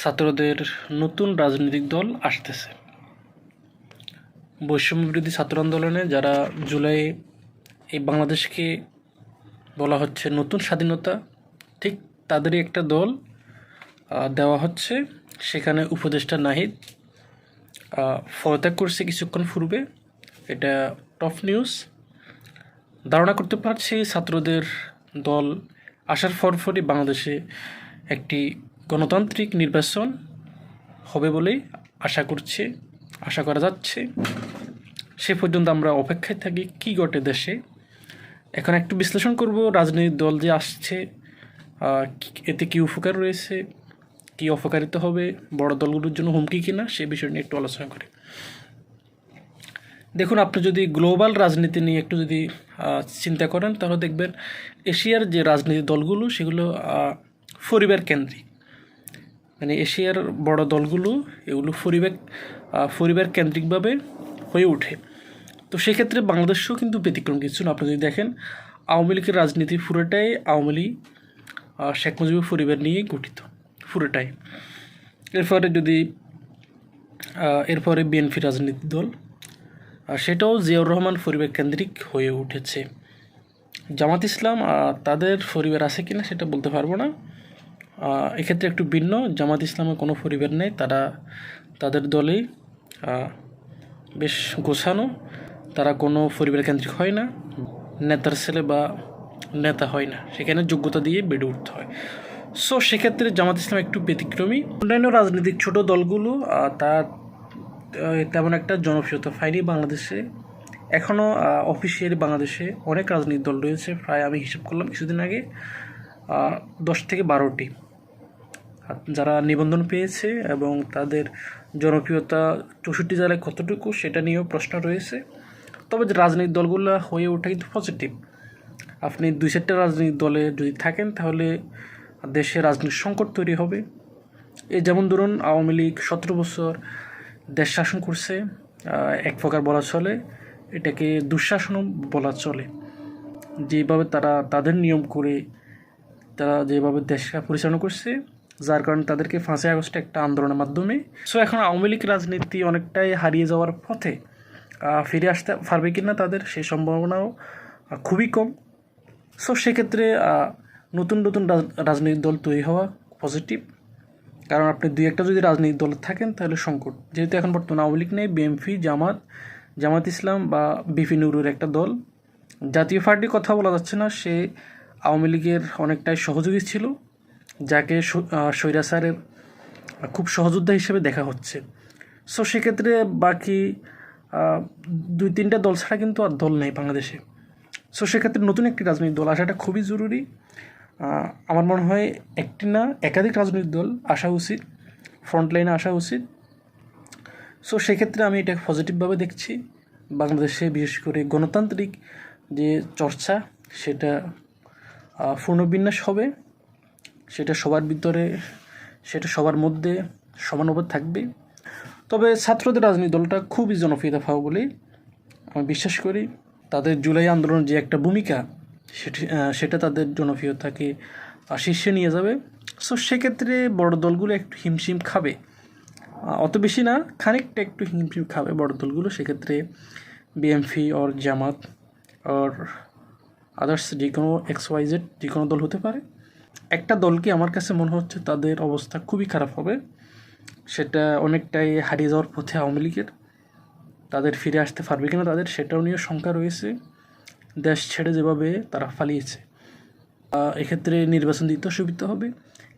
ছাত্রদের নতুন রাজনৈতিক দল আসতেছে। বৈষম্য বিরোধী ছাত্র আন্দোলনে যারা জুলাই এই বাংলাদেশকে বলা হচ্ছে নতুন স্বাধীনতা, ঠিক তাদেরই একটা দল দেওয়া হচ্ছে। সেখানে উপদেষ্টা নাহিদ পদত্যাগ করছে কিছুক্ষণ পূর্বে। এটা টপ নিউজ। ধারণা করতে পারছি ছাত্রদের দল আসার পরপরই বাংলাদেশে একটি গণতান্ত্রিক নির্বাচন হবে বলেই আশা করছে, আশা করা যাচ্ছে। সে পর্যন্ত আমরা অপেক্ষায় থাকি কী ঘটে দেশে। এখন একটু বিশ্লেষণ করব, রাজনৈতিক দল যে আসছে এতে কী উপকার রয়েছে, কী অপকারিত হবে, বড় দলগুলোর জন্য হুমকি কিনা, সে বিষয় নিয়ে একটু আলোচনা করি। দেখুন, আপনি যদি গ্লোবাল রাজনীতি নিয়ে একটু যদি চিন্তা করেন, তাহলে দেখবেন এশিয়ার যে রাজনীতি দলগুলো, সেগুলো পরিবার কেন্দ্রিক। মানে এশিয়ার বড় দলগুলো এগুলো আহ, পরিবার কেন্দ্রিকভাবে হয়ে ওঠে। তো সেক্ষেত্রে বাংলাদেশেও কিন্তু ব্যতিক্রম কিছু না। আপনি যদি দেখেন আওয়ামী লীগের রাজনীতি পুরোটাই আওয়ামী লীগ শেখ মুজিবুর পরিবার নিয়েই গঠিত পুরোটাই। এরপরে যদি এরপরে বিএনপি রাজনীতি দল সেটাও জিয়াউর রহমান পরিবার কেন্দ্রিক হয়ে উঠেছে। জামাত ইসলাম তাদের পরিবার আছে কিনা সেটা বলতে পারব না। এক্ষেত্রে একটু ভিন্ন। জামাত ইসলামের কোনো পরিবার নেই। তারা তাদের দলেই বেশ গোছানো। তারা কোনো পরিবার কেন্দ্রিক হয় না। নেতার ছেলে বা নেতা হয় না। সেখানে যোগ্যতা দিয়ে বেড়ে উঠতে হয়। সো সেক্ষেত্রে জামাত ইসলাম একটু ব্যতিক্রমী। অন্যান্য রাজনৈতিক ছোট দলগুলো তার তেমন একটা জনপ্রিয়তা পায়নি বাংলাদেশে। এখনও অফিসিয়ালি বাংলাদেশে অনেক রাজনৈতিক দল রয়েছে। প্রায় আমি হিসাব করলাম, কিছুদিন আগে দশ থেকে বারোটি। যারা নিবন্ধন পেয়েছে এবং তাদের জনপ্রিয়তা চৌষট্টি জেলায় কতটুকু সেটা নিয়েও প্রশ্ন রয়েছে। তবে যে রাজনৈতিক দলগুলো হয়ে ওঠা কিন্তু পজিটিভ আপনি দুই চারটা রাজনৈতিক দলে যদি থাকেন, তাহলে দেশে রাজনৈতিক সংকট তৈরি হবে। এই যেমন ধরুন, আওয়ামী লীগ সতেরো বছর দেশ শাসন করছে এক প্রকার বলা চলে, এটাকে দুঃশাসনও বলা চলে। যেভাবে তারা তাদের নিয়ম করে তারা যেভাবে দেশকে পরিচালনা করছে যার কারণে তাদেরকে পাঁচই আগস্টে একটা আন্দোলনের মাধ্যমে। সো এখন আওয়ামী লীগ রাজনীতি অনেকটাই হারিয়ে যাওয়ার পথে ফিরে আসতে পারবে কি না তাদের সেই সম্ভাবনাও খুবই কম। সো সেক্ষেত্রে নতুন নতুন রাজ- রাজনৈতিক দল তৈরি হওয়া পজিটিভ কারণ আপনি দুই একটা যদি রাজনৈতিক দলে থাকেন, তাহলে সংকট। যেহেতু এখন বর্তমানে আওয়ামী লীগ নেই বিএমপি জামাত জামাত ইসলাম বা বিপি নুরুর একটা দল। জাতীয় পার্টির কথা বলা যাচ্ছে না, সে আওয়ামী লীগের অনেকটাই সহযোগী ছিল। যাকে স্বৈরাচারের খুব সহযোদ্ধা হিসেবে দেখা হচ্ছে। সো সেক্ষেত্রে বাকি দুই তিনটা দল ছাড়া কিন্তু আর দল নেই বাংলাদেশে। সো সেক্ষেত্রে নতুন একটি রাজনৈতিক দল আসাটা খুবই জরুরি। আমার মনে হয় একটি না, একাধিক রাজনৈতিক দল আসা উচিত, ফ্রন্টলাইনে আসা উচিত। সো সেক্ষেত্রে আমি এটা পজিটিভভাবে দেখছি। বাংলাদেশে বিশেষ করে গণতান্ত্রিক যে চর্চা, সেটা পূর্ণবিন্যাস হবে। সেটা সবার ভিতরে, সেটা সবার মধ্যে সমানভাবে থাকবে। তবে ছাত্রদের রাজনৈতিক দলটা খুবই জনপ্রিয়তা পাবে বলেই আমি বিশ্বাস করি। তাদের জুলাই আন্দোলনের যে একটা ভূমিকা, সেটি সেটা তাদের জনপ্রিয়তাকে শীর্ষে নিয়ে যাবে। সো সেক্ষেত্রে বড় দলগুলো একটু হিমশিম খাবে। অত বেশি না, খানিকটা একটু হিমশিম খাবে বড় দলগুলো। সেক্ষেত্রে বিএমপি ওর জামাত ওর আদার্স যে কোনো এক্স ওয়াইজেড যে কোনো দল হতে পারে। একটা দলকে আমার কাছে মনে হচ্ছে তাদের অবস্থা খুবই খারাপ হবে। সেটা অনেকটাই হারিয়ে যাওয়ার পথে আওয়ামী লীগের। তাদের ফিরে আসতে পারবে কিনা তাদের সেটাও নিয়ে শঙ্কা রয়েছে। দেশ ছেড়ে যেভাবে তারা পালিয়েছে আহ, এক্ষেত্রে নির্বাচন দিতে সুবিধা হবে।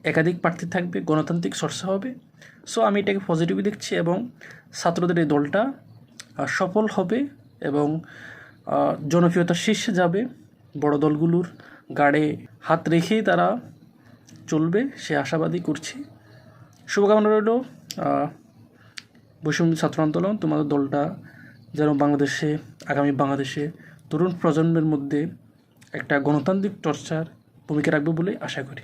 একাধিক প্রার্থী থাকবে গণতান্ত্রিক চর্চা হবে। সো আমি এটাকে পজিটিভই দেখছি এবং ছাত্রদের এই দলটা সফল হবে এবং জনপ্রিয়তার শীর্ষে যাবে। বড় দলগুলোর গাড়ে হাত রেখেই তারা চলবে, সে আশাবাদী করছি। শুভকামনা রইল বৈষম্য ছাত্র আন্দোলন, তোমাদের দলটা যেন বাংলাদেশে, আগামী বাংলাদেশে তরুণ প্রজন্মের মধ্যে একটা গণতান্ত্রিক চর্চার ভূমিকা রাখবে বলে আশা করি।